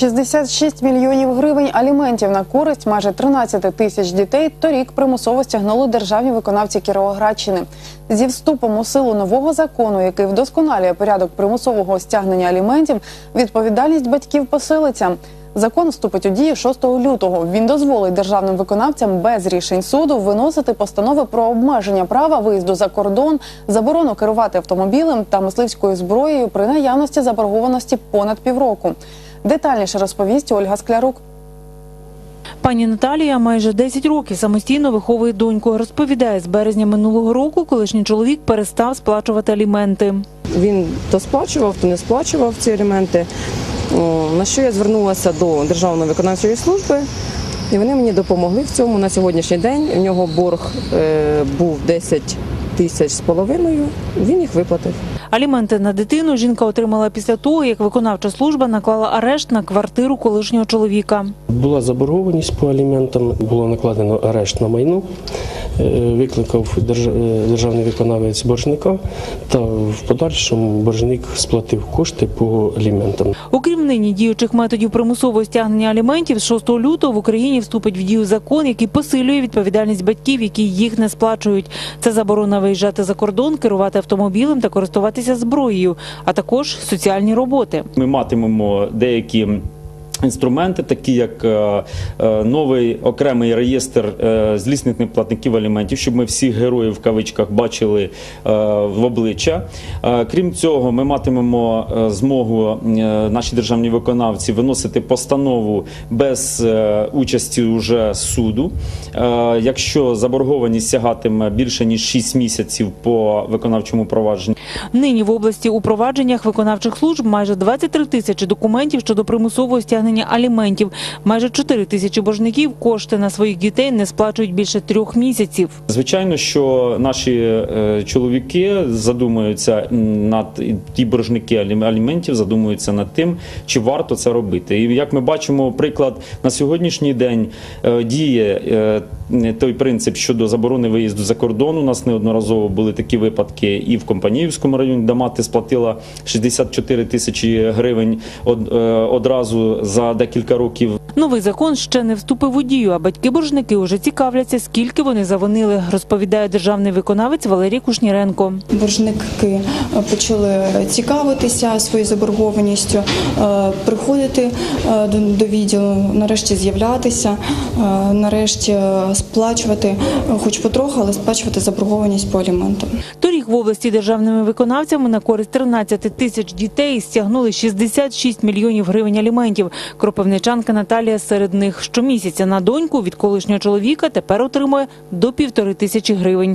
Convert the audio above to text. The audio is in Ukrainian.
66 мільйонів гривень аліментів на користь майже 13 тисяч дітей торік примусово стягнули державні виконавці Кіровоградщини. Зі вступом у силу нового закону, який вдосконалює порядок примусового стягнення аліментів, відповідальність батьків посилиться. Закон вступить у дію 6 лютого. Він дозволить державним виконавцям без рішень суду виносити постанови про обмеження права виїзду за кордон, заборону керувати автомобілем та мисливською зброєю при наявності заборгованості понад півроку. Детальніше розповість Ольга Склярук. Пані Наталія майже 10 років самостійно виховує доньку. Розповідає, з березня минулого року колишній чоловік перестав сплачувати аліменти. Він то сплачував, то не сплачував ці аліменти. На що я звернулася до Державної виконавчої служби, і вони мені допомогли в цьому на сьогоднішній день. У нього борг е, був 10 тисяч з половиною. Він їх виплатив. Аліменти на дитину жінка отримала після того, як виконавча служба наклала арешт на квартиру колишнього чоловіка. Була заборгованість по аліментам, було накладено арешт на майно, викликав держ- е, державний виконавець боржника, та в подальшому боржник сплатив кошти по аліментам. Окрім нині діючих методів примусового стягнення аліментів, з 6 лютого в Україні вступить в дію закон, який посилює відповідальність батьків, які їх не сплачують. Це заборона виїжджати за кордон, керувати автомобілем та користуватися зброєю, а також соціальні роботи. Ми матимемо деякі. Інструменти, такі як е, е, новий окремий реєстр е, злісних неплатників аліментів, щоб ми всіх героїв в кавичках бачили в обличчя. Крім цього, ми матимемо змогу наші державні виконавці виносити постанову без участі уже суду. Якщо заборгованість сягатиме більше ніж 6 місяців по виконавчому провадженню. Нині в області у провадженнях виконавчих служб майже 23 тисячі документів щодо примусового стягнення аліментів. Майже 4 тисячі боржників кошти на своїх дітей не сплачують більше трьох місяців. Звичайно, що наші е, чоловіки задумуються над ті боржники алім- аліментів, задумуються над тим, чи варто це робити. І як ми бачимо, приклад на сьогоднішній день е, діє е, той принцип щодо заборони виїзду за кордон. У нас неодноразово були такі випадки і в Компаніївському районі, де мати сплатила 64 тисячі гривень од- одразу за декілька років Новий закон ще не вступив у дію, а батьки-боржники уже цікавляться, скільки вони завинили, розповідає державний виконавець Валерій Кушніренко. Боржники почали цікавитися своєю заборгованістю, е, приходити е, до- відділу, нарешті з'являтися, е, нарешті сплачувати, хоч потроху, але сплачувати заборгованість по аліментам. Торік в області державними виконавцями на користь 13 тисяч дітей стягнули 66 мільйонів гривень аліментів. Кропивничанка Наталія серед них щомісяця на доньку від колишнього чоловіка тепер отримує до півтори тисячі гривень.